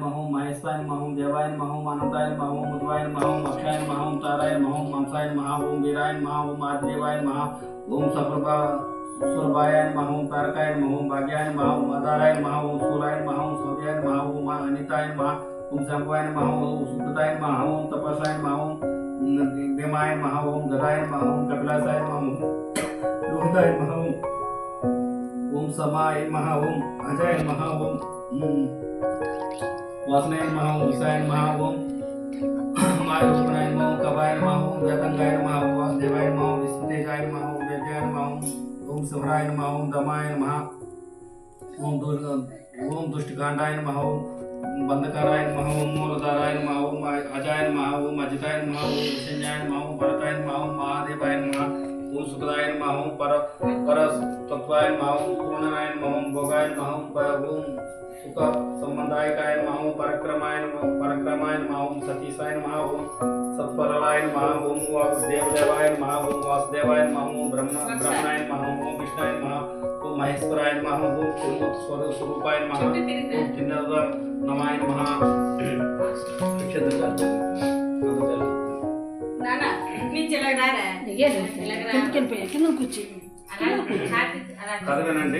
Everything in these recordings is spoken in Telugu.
महूम महेश्वाय महूम देवाय महूम आनंदाय महूम मुदवाय महूम अक्षाय महूम ताराय महूम मनसाय महा ओम वीराय महा ओम महा ओम सप्रभा सुरभायाय महूम तारकाय महूम भाग्याय महा ओम आधाराय महा ओम सौर्याय महा अनिताय महा ओम शंभुआय महा ओम शुद्धताय तपसाय महा ओम देमाय गदाय महा कपिलासाय महा ओम लोहिताय ओम समाय महा अजय महा ओम वासनाय नमः ओम नमः ओम हमारे रूपनाय नमः कवाय नमः ओम व्यतंगाय नमः ओम वासुदेवाय नमः ओम विष्णुतेजाय नमः ओम वेद्याय नमः ओम ओम सभराय नमः ओम दमाय नमः ओम दुर्ग ओम दुष्टकांडाय नमः ओम बंधकाराय नमः ओम मूलधाराय नमः ओम अजाय नमः ओम अजिताय नमः ओम विसंजय नमः ओम भरताय नमः ओम महादेवाय नमः ओम शुक्लाय नमः ओम पर परस तत्वाय नमः ओम पूर्णाय नमः ओम भोगाय नमः ओम సుఖ సంబంధాయకాయ మహా ఓం పరక్రమాయ నమః పరక్రమాయ మహా ఓం సతీసాయ మహా ఓం సత్పరలాయ మహా ఓం వాసుదేవదేవాయ ఓం వాసుదేవాయ మహా ఓం బ్రహ్మ బ్రహ్మణాయ మహా ఓం విష్ణాయ మహా ఓం మహేశ్వరాయ మహా ఓం తిరుమూర్తి స్వరూ- స్వరూపాయ మహా ఓం చిన్నద నమాయ మహా నాన్న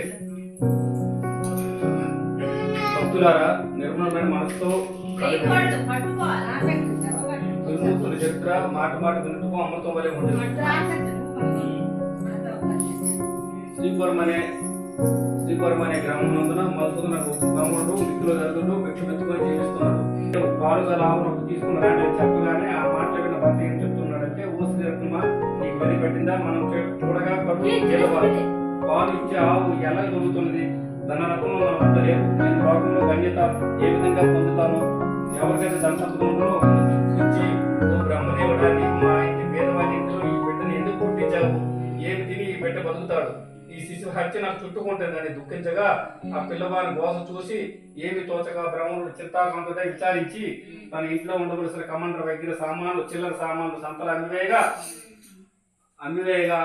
భక్తులారా నిర్మలమైన మనసుతో చరిత్ర మాట మాట వినుటకు అమృతం వలె ఉంటుంది శ్రీపురం అనే శ్రీపురం అనే గ్రామం నందున మధుసూదన బ్రాహ్మణుడు మిత్రులు దళితుడు భిక్షమెత్తుకొని జీవిస్తున్నాడు పాలు గల ఆవును ఒకటి తీసుకున్నాడని చెప్పగానే ఆ మాటలు విన్న భర్త ఏం చెప్తున్నాడంటే ఓ శ్రీరత్నమ్మ నీకు వెలి పెట్టిందా? మనం చూడగా కట్టు పాలు ఇచ్చే ఆవు ఎలా దొరుకుతున్నది? ధన రత్నం నా వద్ద నేను లోకంలో ధన్యత ఏ విధంగా పొందుతాను? ఎవరికైతే ధన సంపదలో ఇచ్చి ఓ బ్రహ్మదేవుడా నీకు మా ఇంటి పేదవాడి ఇంట్లో ఈ బిడ్డను ఎందుకు పుట్టించావు? ఏమి తిని ఈ బిడ్డ బతుకుతాడు? ఈ శిశువు హత్య నాకు చుట్టుకుంటుందని దుఃఖించగా ఆ పిల్లవారి గోస చూసి ఏమి తోచగా బ్రహ్మణుడు చింతాకంతుడై విచారించి తన ఇంట్లో ఉండవలసిన కమండల దగ్గర సామాన్లు చిల్లర సామాన్లు సంతలు అమ్మివేయగా అమ్మివేయగా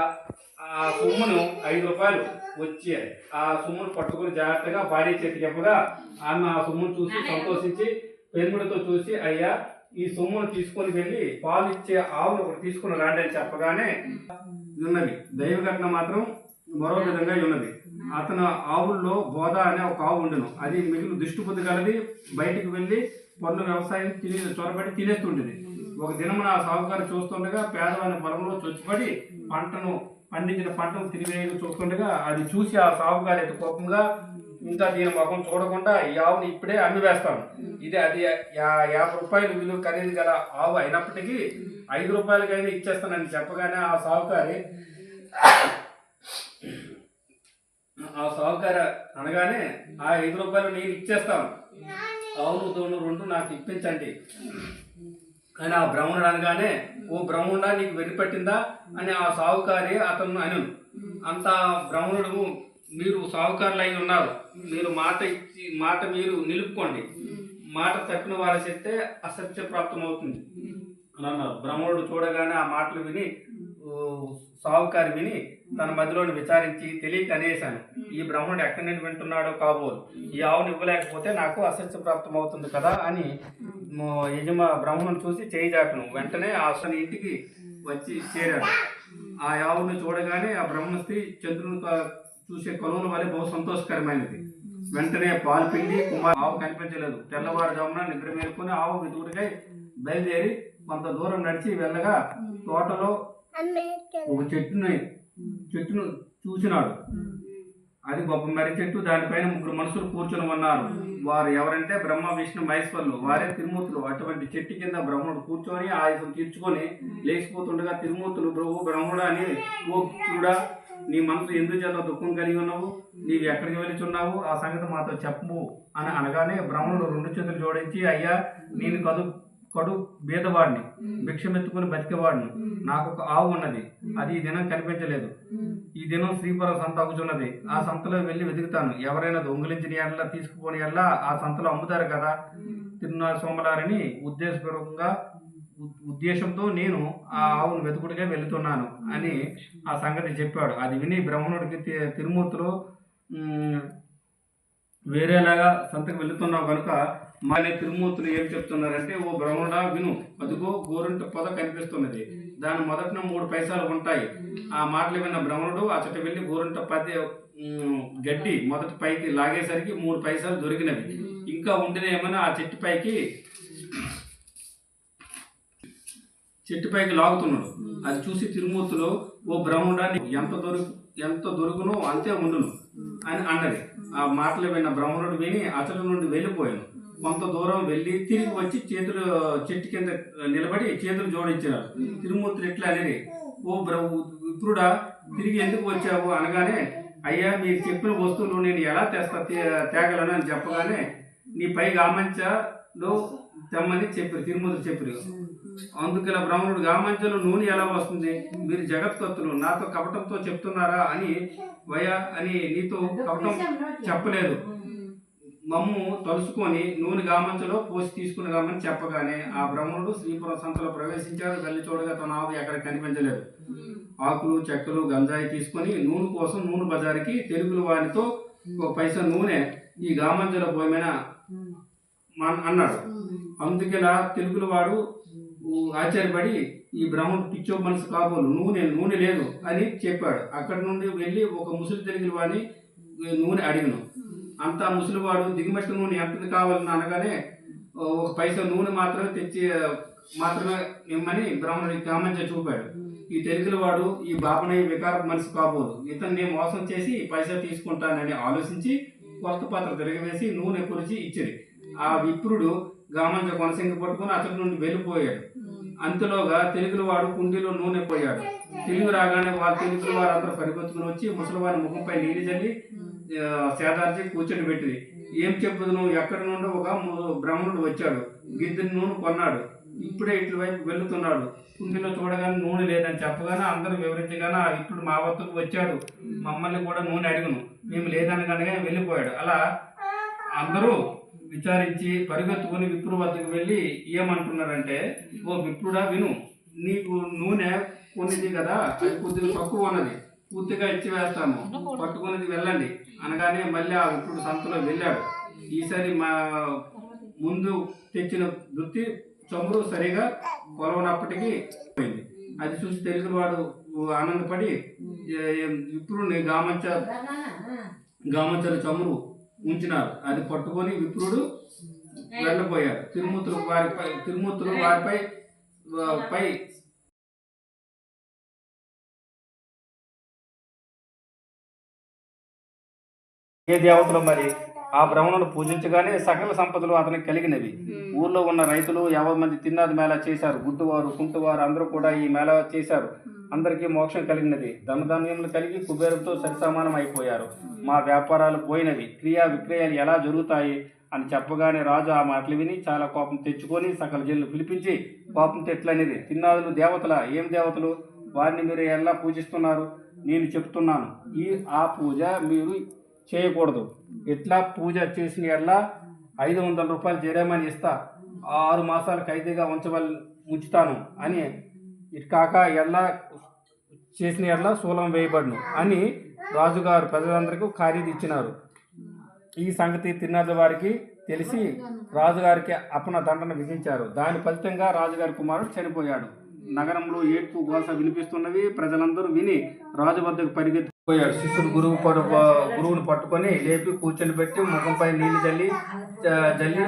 ఆ సొమ్మును ఐదు రూపాయలు వచ్చాయి ఆ సొమ్మును పట్టుకుని జాగ్రత్తగా భార్య చేతికి చెప్పగా ఆమె ఆ సొమ్మును చూసి సంతోషించి పెరుముడితో చూసి అయ్యా ఈ సొమ్మును తీసుకొని వెళ్ళి పాలు ఇచ్చే ఆవును ఒకటి తీసుకుని రాండి అని చెప్పగానే ఉన్నది. దైవ ఘటన మాత్రం మరో విధంగా ఉన్నది. అతను ఆవుల్లో బోధ అనే ఒక ఆవు ఉండను. అది మిగిలిన దుష్టి కలది బయటికి వెళ్ళి పన్ను వ్యవసాయం తిని చొరబడి తినేస్తుండేది. ఒక దినమున ఆ సాగుకారు చూస్తుండగా పేదవాని పొలంలో చొచ్చుపడి పంటను పండించిన పంటను తినివేయగా చూస్తుండగా అది చూసి ఆ సాగుకారు ఎటు కోపంగా ఇంకా దీని మొఖం చూడకుండా ఈ ఆవుని ఇప్పుడే అమ్మివేస్తాను ఇది అది యాభై రూపాయలు విలువ ఖరీదు గల ఆవు అయినప్పటికీ ఐదు రూపాయలకైనా ఇచ్చేస్తానని చెప్పగానే ఆ సాగుకారి ఆ సాగుకార అనగానే ఆ ఐదు రూపాయలు నేను ఇచ్చేస్తాను. ఆవును దోను రెండు నాకు ఇప్పించండి. అని ఆ బ్రాహ్మణుడు అనగానే ఓ బ్రాహ్మణుడా నీకు వెలిపెట్టిందా అని ఆ సావుకారి అతను అను అంత బ్రాహ్మణుడు మీరు సావుకారులు అయి ఉన్నారు. మీరు మాట ఇచ్చి మాట మీరు నిలుపుకోండి. మాట తప్పిన వారు చెప్తే అసత్య ప్రాప్తం అవుతుంది అని అన్నారు. బ్రాహ్మణుడు చూడగానే ఆ మాటలు విని సావుకారి విని తన మధ్యలోని విచారించి తెలియక అనేశాను. ఈ బ్రాహ్మణుడు ఎక్కడి నుండి వింటున్నాడో కాబోలు. ఈ ఆవుని ఇవ్వలేకపోతే నాకు అసత్య ప్రాప్తం అవుతుంది కదా అని యజమా బ్రాహ్మణుడు చూసి చేయి చాపను వెంటనే అసలు ఇంటికి వచ్చి చేరాడు. ఆ ఆవుని చూడగానే ఆ బ్రహ్మ స్త్రీ చంద్రుని చూసే కొలువుల వల్ల బహు సంతోషకరమైనది. వెంటనే పాలు పిండి కుమార్ ఆవు కనిపించలేదు. తెల్లవారుజామున నిద్ర మేలుకొని ఆవు వెతుకుడికై బయలుదేరి కొంత దూరం నడిచి వెళ్ళగా తోటలో ఒక చెట్టుని చెట్టును చూసినాడు. అది గొప్ప మర్రి చెట్టు దానిపైన ముగ్గురు మనుషులు కూర్చొని ఉన్నారు. వారు ఎవరంటే బ్రహ్మ విష్ణు మహేశ్వరులు. వారే తిరుమూర్తులు. అటువంటి చెట్టు కింద బ్రహ్మణుడు కూర్చొని ఆయుధం తీర్చుకొని లేచిపోతుండగా తిరుమూర్తులు ప్రభు బ్రహ్మడు అని ఓ కూడా నీ మనసు ఎందుకు చేత దుఃఖం కలిగి ఉన్నావు? నీవు ఎక్కడికి వెళుచున్నావు ఆ సంగతి మాతో చెప్పు అని అనగానే బ్రహ్మణుడు రెండు చేతులు జోడించి అయ్యా నేను కదు కడు బీదవాడిని భిక్షమెత్తుకుని బతికేవాడిని. నాకు ఒక ఆవు ఉన్నది. అది ఈ దినం కనిపించలేదు. ఈ దినం శ్రీపురం సంత అగుచున్నది ఆ సంతలో వెళ్ళి వెతుకుతాను. ఎవరైనా దొంగిలించిన ఎడల తీసుకుపోని ఎడల ఆ సంతలో అమ్ముతారు కదా. తిరునాళ్ళ సోమలారని ఉద్దేశపూర్వకంగా ఉద్దేశంతో నేను ఆ ఆవును వెతుకుడిగా వెళుతున్నాను అని ఆ సంగతి చెప్పాడు. అది విని బ్రాహ్మణుడికి తిరుమూర్తులు "ఉమ్, వేరేలాగా సంతకు వెళుతున్నావు కనుక మన తిరుమూర్తులు ఏం చెప్తున్నారంటే ఓ బ్రహ్మడా విను అదిగో గోరంట పొద కనిపిస్తున్నది. దాని మొదటిన మూడు పైసలు ఉంటాయి. ఆ మాటలు విన్న బ్రహ్మణుడు అతట వెళ్ళి గోరంట పది గడ్డి మొదటి పైకి లాగేసరికి మూడు పైసలు దొరికినవి. ఇంకా ఉండినేమని ఆ చెట్టు పైకి చెట్టు పైకి లాగుతున్నాడు. అది చూసి తిరుమూర్తులు ఓ బ్రహ్మడాన్ని ఎంత దొరుకు ఎంత దొరుకునో అంతే ఉండును. అని అన్నది. ఆ మాటలు విన్న బ్రహ్మణుడు విని అతడి నుండి వెళ్ళిపోయాను కొంత దూరం వెళ్ళి తిరిగి వచ్చి చేతులు చెట్టు కింద నిలబడి చేతులు జోడించినారు తిరుమూర్తులు ఎట్లా అనేది ఓ బ్ర విప్రుడా తిరిగి ఎందుకు వచ్చావు అనగానే అయ్యా మీరు చెప్పిన వస్తువులు నేను ఎలా తెస్తా తేగలను అని చెప్పగానే నీ పై గామంచలో తెమ్మని చెప్పారు తిరుమూర్తులు చెప్పారు. అందుకలా బ్రాహ్మణుడు గామంచలో నూనె ఎలా వస్తుంది? మీరు జగత్కత్తులు నాతో కపటంతో చెప్తున్నారా అని వయ అని నీతో కపటం చెప్పలేదు. మమ్ము తలుసుకొని నూనె గామంచలో పోసి తీసుకుని రామని చెప్పగానే ఆ బ్రహ్మణుడు శ్రీపురం సంతలో ప్రవేశించాడు. వెళ్ళి చూడగా తన ఆవు ఎక్కడ కనిపించలేదు. ఆకులు చెక్కలు గంజాయి తీసుకొని నూనె కోసం నూనె బజారుకి తెలుగుల వారితో ఒక పైసా నూనె ఈ గామంచలో పోయమైనా అన్నాడు. అందుకలా తెలుగుల వాడు ఆశ్చర్యపడి ఈ బ్రాహ్మణుడు పిచ్చో మనసు కాబోలు నూనె నూనె లేదు అని చెప్పాడు. అక్కడి నుండి వెళ్ళి ఒక ముసలి తెలుగుల వాడిని నూనె అడిగను. అంతా ముసలివాడు దిగుమతి నూనె ఎంతది కావాలని అనగానే ఒక పైసా నూనె మాత్రమే తెచ్చి మాత్రమే ఇమ్మని బ్రాహ్మణుడికి గమనించి చూపాడు. ఈ తెలుగుల వాడు ఈ బాపనయ్య వికార మనసు కాబోదు ఇతన్ని మోసం చేసి పైసా తీసుకుంటానని ఆలోచించి కొత్త పాత్ర తిరగవేసి నూనె కురిచి ఇచ్చింది ఆ విప్రుడు గామంచ కొనసింగ పట్టుకొని అతడి నుండి వెళ్ళిపోయాడు. అంతలోగా తెలుగుల వాడు కుండీలో నూనె పోయాడు. తెలుగు రాగానే వారు తెలుగుల వారు అందరూ పరిగెత్తుకుని వచ్చి ముసలివారి ముఖంపై నీళ్ళు చల్లి సేదార్చి కూర్చొని పెట్టింది. ఏం చెప్పదు నువ్వు ఎక్కడి నుండి ఒక బ్రాహ్మణుడు వచ్చాడు. గిద్దెని నూనె కొన్నాడు. ఇప్పుడే ఇట్ల వైపు వెళ్తున్నాడు. కుండీలో చూడగానే నూనె లేదని చెప్పగానే అందరూ వివరించగానే "ఆ ఇప్పుడు మా వద్దకు వచ్చాడు. మమ్మల్ని కూడా నూనె అడిగను. మేము లేదనగానే వెళ్ళిపోయాడు. అలా అందరూ విచారించి పరిగెత్తుకుని విప్రు వద్దకు వెళ్ళి ఏమంటున్నారంటే ఓ విప్రుడా విను నీకు నూనె కొన్నిది కదా అది కొద్దిగా తక్కువ ఉన్నది పూర్తిగా ఇచ్చి వేస్తాము పట్టుకునేది వెళ్ళండి అనగానే మళ్ళీ ఆ విప్రుడు సంతలో వెళ్ళాడు. ఈసారి మా ముందు తెచ్చిన వృత్తి చమురు సరిగా కొలవనప్పటికీ పోయింది. అది చూసి తెలుగువాడు ఆనందపడి విప్రుడిని గామంచ గామంచల చమురు ఉంచినారు. అది పట్టుకొని విప్రుడు వెళ్ళిపోయారు తిరుమూర్తులు వారిపై తిరుమూర్తులు వారిపై పై ఏ దేవతలు మరి? ఆ బ్రహ్మణుడు పూజించగానే సకల సంపదలు అతనికి కలిగినవి. ఊర్లో ఉన్న రైతులు యాభై మంది తిన్నాది మేళ చేశారు. గుడ్డువారు కుంటువారు అందరూ కూడా ఈ మేళ చేశారు. అందరికీ మోక్షం కలిగినది. ధనధాన్యములు కలిగి కుబేరంతో సరిసమానం అయిపోయారు. మా వ్యాపారాలు పోయినవి. క్రియా విక్రయాలు ఎలా జరుగుతాయి అని చెప్పగానే రాజు ఆ మాటలు విని చాలా కోపం తెచ్చుకొని సకల జనులు పిలిపించి కోపం తెట్లనేది. తిన్నాదులు దేవతల? ఏం దేవతలు? వారిని మీరు ఎలా పూజిస్తున్నారు? నేను చెప్తున్నాను. ఈ ఆ పూజ మీరు చేయకూడదు. ఇట్లా పూజ చేసిన ఎట్లా ఐదు వందల రూపాయలు జరేమని ఇస్తా ఆరు మాసాలు ఖైదీగా ఉంచవల్ ఉంచుతాను అని ఇటు కాక ఎట్లా చేసిన ఎట్లా శూలం వేయబడును అని రాజుగారు ప్రజలందరికీ ఖరీదు ఇచ్చినారు. ఈ సంగతి తిన్నది వారికి తెలిసి రాజుగారికి అపన దండన విధించారు. దాని ఫలితంగా రాజుగారి కుమారుడు చనిపోయాడు. నగరంలో ఏడ్పు గోస వినిపిస్తున్నవి ప్రజలందరూ విని రాజు వద్దకు పోయాడు. శిష్యుడు గురువు పడు గురువుని పట్టుకొని లేపి కూర్చొని పెట్టి ముఖంపై నీళ్ళు జల్లి జల్లి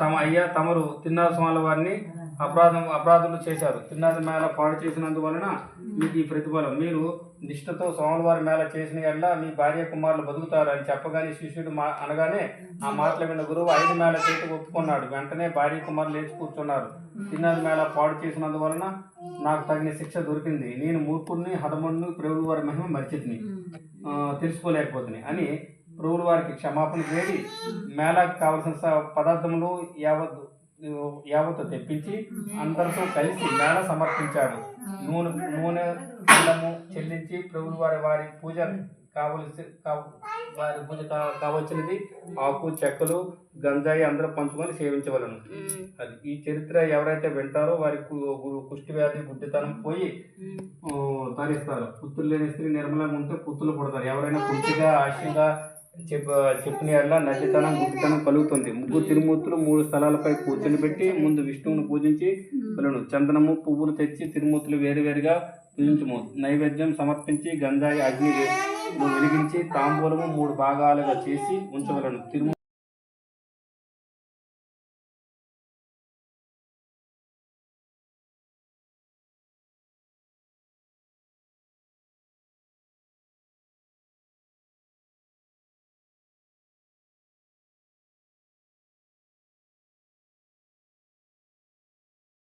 తమ అయ్యా తమరు తిన్నారు స్వామి వారిని అపరాధం అపరాధులు చేశారు. తిన్నది మేళ పాడు చేసినందువలన మీకు ఈ ప్రతిఫలం. మీరు నిష్ఠతో సోమవారి మేళ చేసిన ఎడ్ల మీ భార్య కుమారులు బతుకుతారు అని చెప్పగానే శిష్యుడు మా అనగానే ఆ మాటలు విన్న గురువు ఐదు మేళ చేతికి ఒప్పుకున్నాడు. వెంటనే భార్య కుమారులు లేచి కూర్చున్నారు. తిన్నది మేళ పాడు చేసినందువలన నాకు తగిన శిక్ష దొరికింది. నేను మూర్ఖుడిని హడముడిని ప్రభువు వారి మహిమ మరిచితిని. తెలుసుకోలేకపోతుంది అని ప్రభువుల వారికి క్షమాపణ చేరి మేళకు కావలసిన పదార్థములు యావత్ యావత్ తెప్పించి అందరితో కలిసి మేళ సమర్పించాడు. నూనె నూనె బెల్లము చెల్లించి ప్రభువుల వారి వారి పూజ కావలసి కావ- వారి పూజ కావలసినది ఆకు చెక్కలు గంజాయి అందరూ పంచుకొని సేవించవలను. అది ఈ చరిత్ర ఎవరైతే వింటారో వారి కుష్టి వ్యాధి గుడ్డితనం పోయి తరిస్తారు. పుత్రులు లేని స్త్రీ నిర్మలంగా ఉంటే పుత్రులు పుడతారు. ఎవరైనా పుట్టిగా ఆశగా చెప్ప చెప్పిన ఎడల నడ్డితనం గుడ్డితనం కలుగుతుంది. ముగ్గురు తిరుమూర్తులు మూడు స్థలాలపై కూర్చొని పెట్టి ముందు విష్ణువును పూజించి వెళ్ళను చందనము పువ్వులు తెచ్చి తిరుమూర్తులు వేరువేరుగా పూజించము. నైవేద్యం సమర్పించి గంజాయి అగ్ని వెలిగించి తాంబూలము మూడు భాగాలుగా చేసి ఉంచవలను. తిరుమూర్తులు